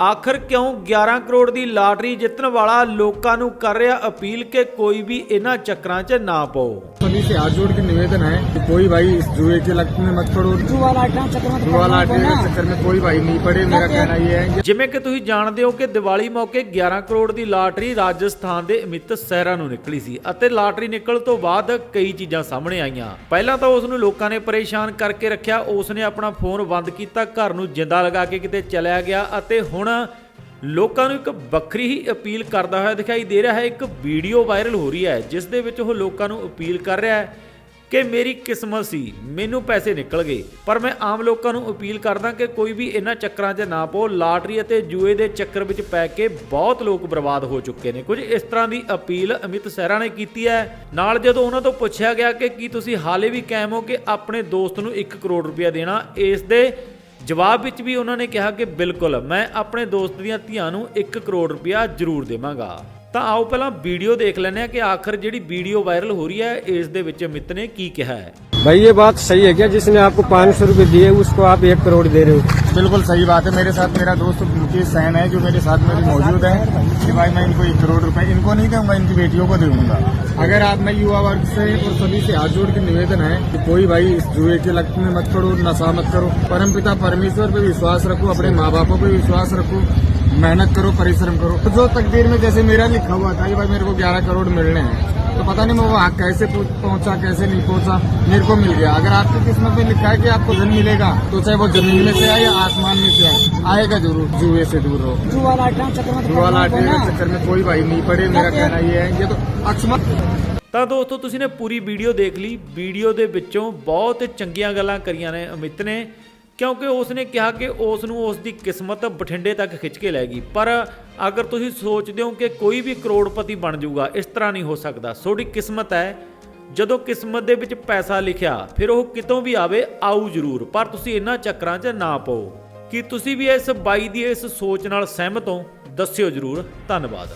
ਆਖਰ ਕਿਉਂ 11 ਕਰੋੜ ਦੀ ਲਾਟਰੀ ਜਿੱਤਣ ਵਾਲਾ ਲੋਕਾਂ ਨੂੰ ਕਰ ਰਿਹਾ ਅਪੀਲ ਕਿ ਕੋਈ ਵੀ ਇਹਨਾਂ ਚੱਕਰਾਂ 'ਚ ਨਾ ਪਾਓ सभी से हाथ जोड़ के निवेदन है कि कोई भाई इस जुए के लत में मत पड़ो जुआ लाटना चक्कर में तो जुआ पड़ना लाटे पड़ना। के चक्कर में कोई भाई नहीं पड़े मेरा कहना ये है ਜਿਵੇਂ ਕਿ ਤੁਸੀਂ ਜਾਣਦੇ ਹੋ ਕਿ ਦੀਵਾਲੀ ਮੌਕੇ 11 ਕਰੋੜ ਦੀ ਲਾਟਰੀ ਰਾਜਸਥਾਨ ਦੇ ਅਮਿਤ ਸਹਿਰਾ ਨੂੰ ਨਿਕਲੀ ਸੀ ਅਤੇ ਲਾਟਰੀ ਨਿਕਲ ਤੋਂ ਬਾਅਦ ਕਈ ਚੀਜ਼ਾਂ ਸਾਹਮਣੇ ਆਈਆਂ ਪਹਿਲਾਂ ਤਾਂ ਉਸ ਨੂੰ ਲੋਕਾਂ ਨੇ ਪਰੇਸ਼ਾਨ ਕਰਕੇ ਰੱਖਿਆ ਉਸ ਨੇ ਆਪਣਾ ਫੋਨ ਬੰਦ ਕੀਤਾ ਘਰ ਨੂੰ ਜਿੰਦਾ ਲਗਾ ਕੇ ਕਿਤੇ ਚਲਿਆ ਗਿਆ ਅਤੇ ਹੁਣ ਲੋਕਾਂ ਨੂੰ ਇੱਕ ਵੱਖਰੀ ਹੀ ਅਪੀਲ ਕਰਦਾ ਹੋਇਆ ਦਿਖਾਈ ਦੇ ਰਿਹਾ ਹੈ। ਇੱਕ ਵੀਡੀਓ ਵਾਇਰਲ ਹੋ ਰਹੀ ਹੈ, ਜਿਸ ਦੇ ਵਿੱਚ ਉਹ ਲੋਕਾਂ ਨੂੰ ਅਪੀਲ ਕਰ ਰਿਹਾ ਹੈ ਕਿ ਮੇਰੀ ਕਿਸਮਤ ਸੀ, ਮੈਨੂੰ ਪੈਸੇ ਨਿਕਲ ਗਏ। ਪਰ ਮੈਂ ਆਮ ਲੋਕਾਂ ਨੂੰ ਅਪੀਲ ਕਰਦਾ ਕਿ ਕੋਈ ਵੀ ਇਹਨਾਂ ਚੱਕਰਾਂ 'ਚ ਨਾ ਪੋ ਲਾਟਰੀ ਅਤੇ ਜੂਏ ਦੇ ਚੱਕਰ ਵਿੱਚ ਪੈ ਕੇ ਬਹੁਤ ਲੋਕ ਬਰਬਾਦ ਹੋ ਚੁੱਕੇ ਨੇ। ਕੁਝ ਇਸ ਤਰ੍ਹਾਂ ਦੀ ਅਪੀਲ ਅਮਿਤ ਸਹਿਰਾ ਨੇ ਕੀਤੀ ਹੈ। ਨਾਲ ਜਦੋਂ ਉਹਨਾਂ ਤੋਂ ਪੁੱਛਿਆ ਗਿਆ ਕਿ ਕੀ ਤੁਸੀਂ ਹਾਲੇ ਵੀ ਕਾਇਮ ਹੋ ਕਿ ਆਪਣੇ ਦੋਸਤ ਨੂੰ 1 ਕਰੋੜ ਰੁਪਇਆ ਦੇਣਾ, ਇਸ ਦੇ ਜਵਾਬ ਵਿੱਚ ਵੀ ਉਹਨਾਂ ਨੇ ਕਿਹਾ ਕਿ ਬਿਲਕੁਲ ਮੈਂ ਆਪਣੇ ਦੋਸਤ ਦੀਆਂ ਧੀਆਂ ਨੂੰ 1 ਕਰੋੜ ਰੁਪਇਆ ਜ਼ਰੂਰ ਦੇਵਾਂਗਾ ਤਾਂ ਆਓ ਪਹਿਲਾਂ ਵੀਡੀਓ ਦੇਖ ਲੈਂਦੇ ਹਾਂ ਕਿ ਆਖਰ ਜਿਹੜੀ ਵੀਡੀਓ ਵਾਇਰਲ ਹੋ ਰਹੀ ਹੈ ਇਸ ਦੇ ਵਿੱਚ ਅਮਿਤ ਨੇ ਕੀ ਕਿਹਾ ਹੈ भाई ये बात सही है क्या जिसने आपको पाँच सौ रूपये दिए उसको आप एक करोड़ दे रहे हो बिल्कुल सही बात है। मेरे साथ मेरा दोस्त मुकेश सैन है, जो मेरे साथ मेरे मौजूद है। कि भाई मैं इनको एक करोड़ रुपए, इनको नहीं दूँगा इनकी बेटियों को दूँगा। अगर आप मैं युवा वर्ग से और सभी से हाथ जोड़ के निवेदन है कि कोई भाई इस जुए के लत में मत पड़ो नशा मत करो। परम पिता परमेश्वर पे विश्वास रखो, अपने माँ बापों पे विश्वास रखो, मेहनत करो, परिश्रम करो। जो तकदीर में जैसे मेरा लिखा हुआ था कि भाई मेरे को ग्यारह करोड़ मिलने हैं तो पता नहीं मैं वहाँ कैसे पहुंच- पहुंचा कैसे नहीं पहुंचा मेरे को मिल गया अगर आपकी किस्मत में लिखा है कि आपको धन मिलेगा तो चाहे वो जमीन में से आए या आसमान में से आए आएगा जरूर जुए से दूर रहो जुआ लाटना चक्कर में तो जुआ पड़ना लाटे के पड़ना। चक्कर में कोई भाई नहीं पड़े मेरा कहना ये है ये तो अक्षमत ਤਾਂ ਦੋਸਤੋ ਤੁਸੀਂ ਨੇ ਪੂਰੀ ਵੀਡੀਓ ਦੇਖ ਲਈ ਵੀਡੀਓ ਦੇ ਵਿੱਚੋਂ ਬਹੁਤ ਚੰਗੀਆਂ ਗੱਲਾਂ ਕਰੀਆਂ ਨੇ ਅਮਿਤ ਨੇ ਕਿਉਂਕਿ ਉਸ ਨੇ ਕਿਹਾ ਕਿ ਉਸ ਨੂੰ ਉਸ ਦੀ ਕਿਸਮਤ ਬਠਿੰਡੇ ਤੱਕ ਖਿੱਚ ਕੇ ਲੈ ਗਈ। ਪਰ ਅਗਰ ਤੁਸੀਂ ਸੋਚਦੇ ਹੋ ਕਿ ਕੋਈ ਵੀ ਕਰੋੜਪਤੀ ਬਣ ਜਾਊਗਾ, ਇਸ ਤਰ੍ਹਾਂ ਨਹੀਂ ਹੋ ਸਕਦਾ। ਤੁਹਾਡੀ ਕਿਸਮਤ ਹੈ, ਜਦੋਂ ਕਿਸਮਤ ਦੇ ਵਿੱਚ ਪੈਸਾ ਲਿਖਿਆ, ਫਿਰ ਉਹ ਕਿਤੋਂ ਵੀ ਆਵੇ, ਆਊ ਜ਼ਰੂਰ। ਪਰ ਤੁਸੀਂ ਇਹਨਾਂ ਚੱਕਰਾਂ 'ਚ ਨਾ ਪਾਓ। ਕੀ ਤੁਸੀਂ ਵੀ ਇਸ ਬਾਈ ਦੀ ਇਸ ਸੋਚ ਨਾਲ ਸਹਿਮਤ ਹੋ? ਦੱਸਿਓ ਜ਼ਰੂਰ। ਧੰਨਵਾਦ।